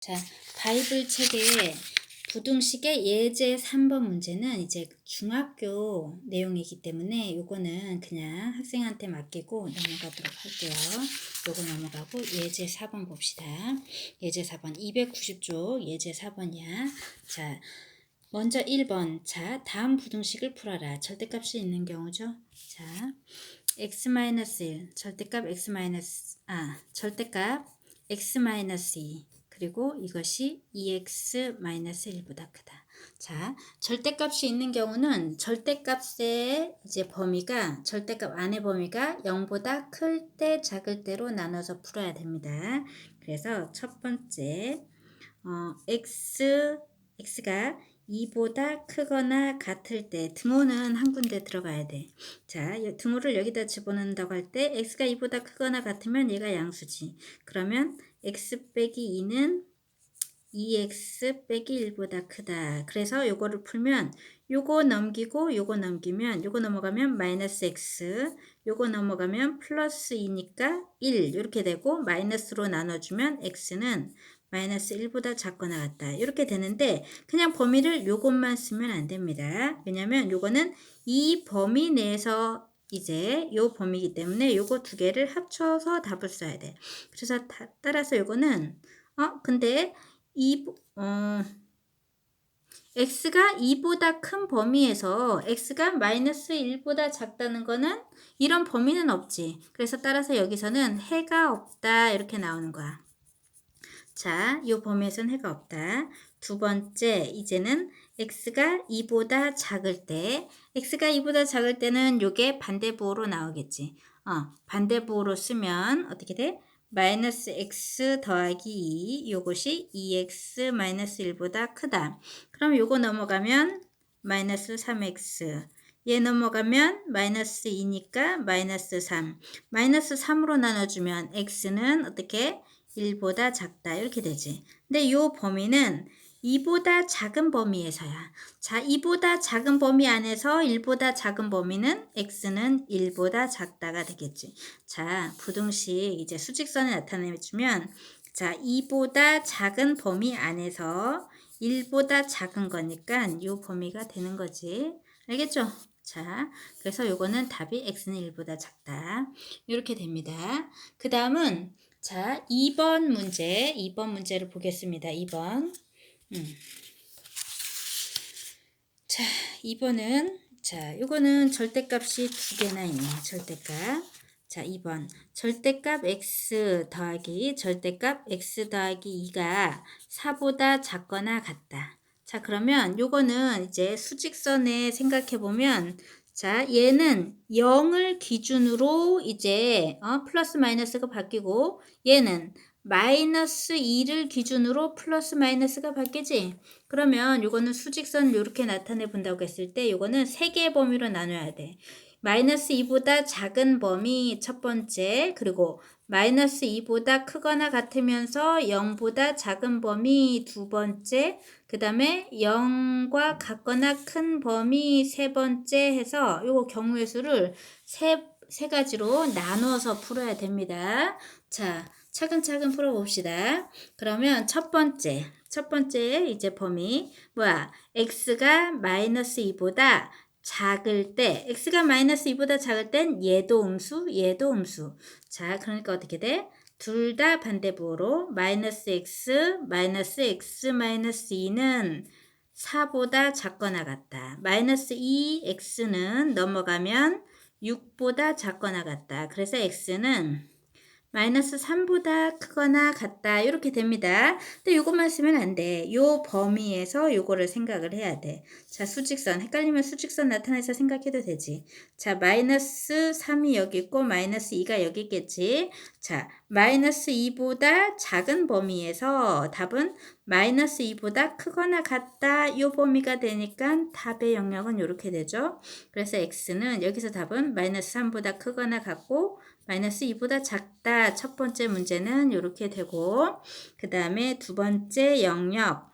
자, 바이블 책의 부등식의 예제 3번 문제는 이제 중학교 내용이기 때문에 요거는 그냥 학생한테 맡기고 넘어가도록 할게요. 요거 넘어가고 예제 4번 봅시다. 예제 4번 290쪽 예제 4번이야. 자, 먼저 1번. 자, 다음 부등식을 풀어라. 절대값이 있는 경우죠. 자, x-1 절대값 x- 아, 절대값 x-2 그리고 이것이 2x-1보다 크다. 자, 절대값이 있는 경우는 절대값의 이제 범위가 절대값 안의 범위가 0보다 클 때 작을 때로 나눠서 풀어야 됩니다. 그래서 첫 번째 어, x x가 2보다 크거나 같을 때 등호는 한 군데 들어가야 돼. 자, 등호를 여기다 집어넣는다고 할 때 x가 2보다 크거나 같으면 얘가 양수지. 그러면 x 빼기 2는 2x 빼기 1보다 크다. 그래서 요거를 풀면 요거 넘기고 요거 넘기면 요거 넘어가면 마이너스 x 요거 넘어가면 플러스 2니까 1 이렇게 되고 마이너스로 나눠주면 x는 마이너스 1보다 작거나 같다. 이렇게 되는데 그냥 범위를 요것만 쓰면 안 됩니다. 왜냐면 요거는 이 범위 내에서 이제 요 범위이기 때문에 요거 두 개를 합쳐서 답을 써야 돼. 그래서 다, 따라서 요거는 어 근데 이 어, x가 2보다 큰 범위에서 x가 마이너스 1보다 작다는 거는 이런 범위는 없지. 그래서 따라서 여기서는 해가 없다 이렇게 나오는 거야. 자, 이 범위에서는 해가 없다. 두 번째, 이제는 x가 2보다 작을 때, x가 2보다 작을 때는 요게 반대부호로 나오겠지. 어, 반대부호로 쓰면 어떻게 돼? 마이너스 x 더하기 2, 요것이 2x 마이너스 1보다 크다. 그럼 요거 넘어가면 마이너스 3x. 얘 넘어가면 마이너스 2니까 마이너스 3. 마이너스 3으로 나눠주면 x는 어떻게? 1보다 작다 이렇게 되지. 근데 이 범위는 2보다 작은 범위에서야. 자, 2보다 작은 범위 안에서 1보다 작은 범위는 x는 1보다 작다가 되겠지. 자, 부등식 이제 수직선에 나타내주면 자, 2보다 작은 범위 안에서 1보다 작은 거니까 이 범위가 되는 거지. 알겠죠? 자, 그래서 요거는 답이 x는 1보다 작다. 이렇게 됩니다. 그 다음은 자, 2번 문제, 2번 문제를 보겠습니다. 2번. 음. 자, 2번은 자, 요거는 절대값이 두 개나 있네. 절대값. 자, 2번. 절대값 x 더하기 절대값 x 더하기 2가 4보다 작거나 같다. 자, 그러면 요거는 이제 수직선에 생각해 보면 자, 얘는 0을 기준으로 이제 어, 플러스 마이너스가 바뀌고 얘는 마이너스 2를 기준으로 플러스 마이너스가 바뀌지. 그러면 요거는 수직선을 이렇게 나타내 본다고 했을 때 요거는 세 개의 범위로 나눠야 돼. 마이너스 2보다 작은 범위 첫 번째 그리고 마이너스 2보다 크거나 같으면서 0보다 작은 범위 두 번째 그 다음에 0과 같거나 큰 범위 세 번째 해서 요거 경우의 수를 세, 세 가지로 나눠서 풀어야 됩니다. 자, 차근차근 풀어봅시다. 그러면 첫 번째, 첫 번째 이제 범위 뭐야? x가 마이너스 2보다 작을 때 x가 마이너스 2보다 작을 땐 얘도 음수, 얘도 음수. 자, 그러니까 어떻게 돼? 둘 다 반대부호로 마이너스 x, 마이너스 x 마이너스 2는 4보다 작거나 같다. 마이너스 2x는 넘어가면 6보다 작거나 같다. 그래서 x는 마이너스 3보다 크거나 같다 이렇게 됩니다. 근데 이것만 쓰면 안 돼. 요 범위에서 요거를 생각을 해야 돼. 자 수직선 헷갈리면 수직선 나타내서 생각해도 되지. 자 마이너스 3이 여기 있고 마이너스 2가 여기 있겠지. 자 마이너스 2보다 작은 범위에서 답은 마이너스 2보다 크거나 같다 요 범위가 되니까 답의 영역은 이렇게 되죠. 그래서 x는 여기서 답은 마이너스 3보다 크거나 같고 마이너스 2보다 작다. 첫 번째 문제는 이렇게 되고 그 다음에 두 번째 영역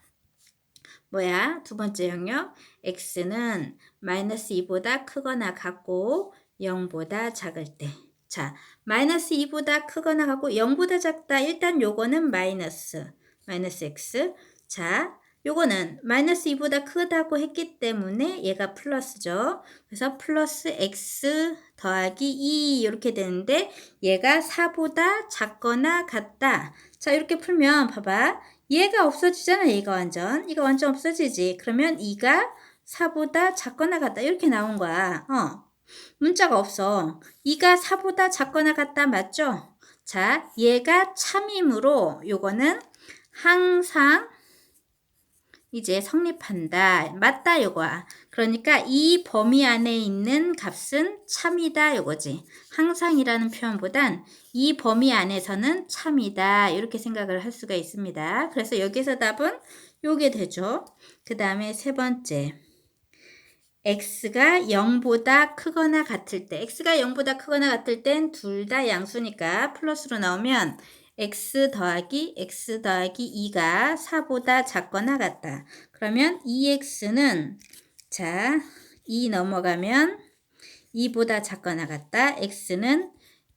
뭐야? 두 번째 영역 x는 마이너스 2보다 크거나 같고 0보다 작을 때 자, 마이너스 2보다 크거나 같고 0보다 작다. 일단 요거는 마이너스 마이너스 x. 자, 요거는 마이너스 2보다 크다고 했기 때문에 얘가 플러스죠. 그래서 플러스 x 더하기 2 이렇게 되는데 얘가 4보다 작거나 같다. 자, 이렇게 풀면 봐봐. 얘가 없어지잖아. 얘가 완전. 이거 완전 없어지지. 그러면 2가 4보다 작거나 같다. 이렇게 나온 거야. 어. 문자가 없어. 2가 4보다 작거나 같다. 맞죠? 자, 얘가 참이므로 요거는 항상 이제 성립한다. 맞다 요거야. 그러니까 이 범위 안에 있는 값은 참이다 요거지. 항상이라는 표현보단 이 범위 안에서는 참이다. 이렇게 생각을 할 수가 있습니다. 그래서 여기서 답은 요게 되죠. 그 다음에 세 번째. x가 0보다 크거나 같을 때 x가 0보다 크거나 같을 땐 둘 다 양수니까 플러스로 나오면 x 더하기 x 더하기 2가 4보다 작거나 같다. 그러면 2x는 자, 2 넘어가면 2보다 작거나 같다. x는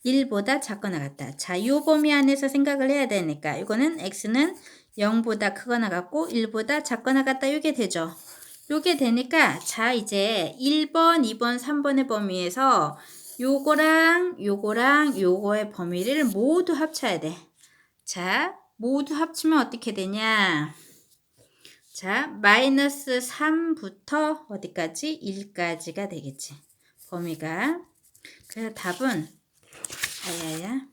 1보다 작거나 같다. 자, 이 범위 안에서 생각을 해야 되니까 이거는 x는 0보다 크거나 같고 1보다 작거나 같다. 이게 되죠. 요게 되니까 자 이제 1번, 2번, 3번의 범위에서 요거랑 요거랑 요거의 범위를 모두 합쳐야 돼. 자, 모두 합치면 어떻게 되냐? 자, 마이너스 3부터 어디까지? 1까지가 되겠지. 범위가. 그래서 답은 아야야.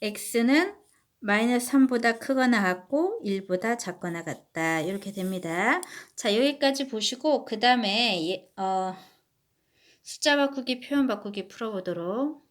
x는 마이너스 3보다 크거나 같고 1보다 작거나 같다. 이렇게 됩니다. 자, 여기까지 보시고 그 다음에 어, 숫자 바꾸기, 표현 바꾸기 풀어보도록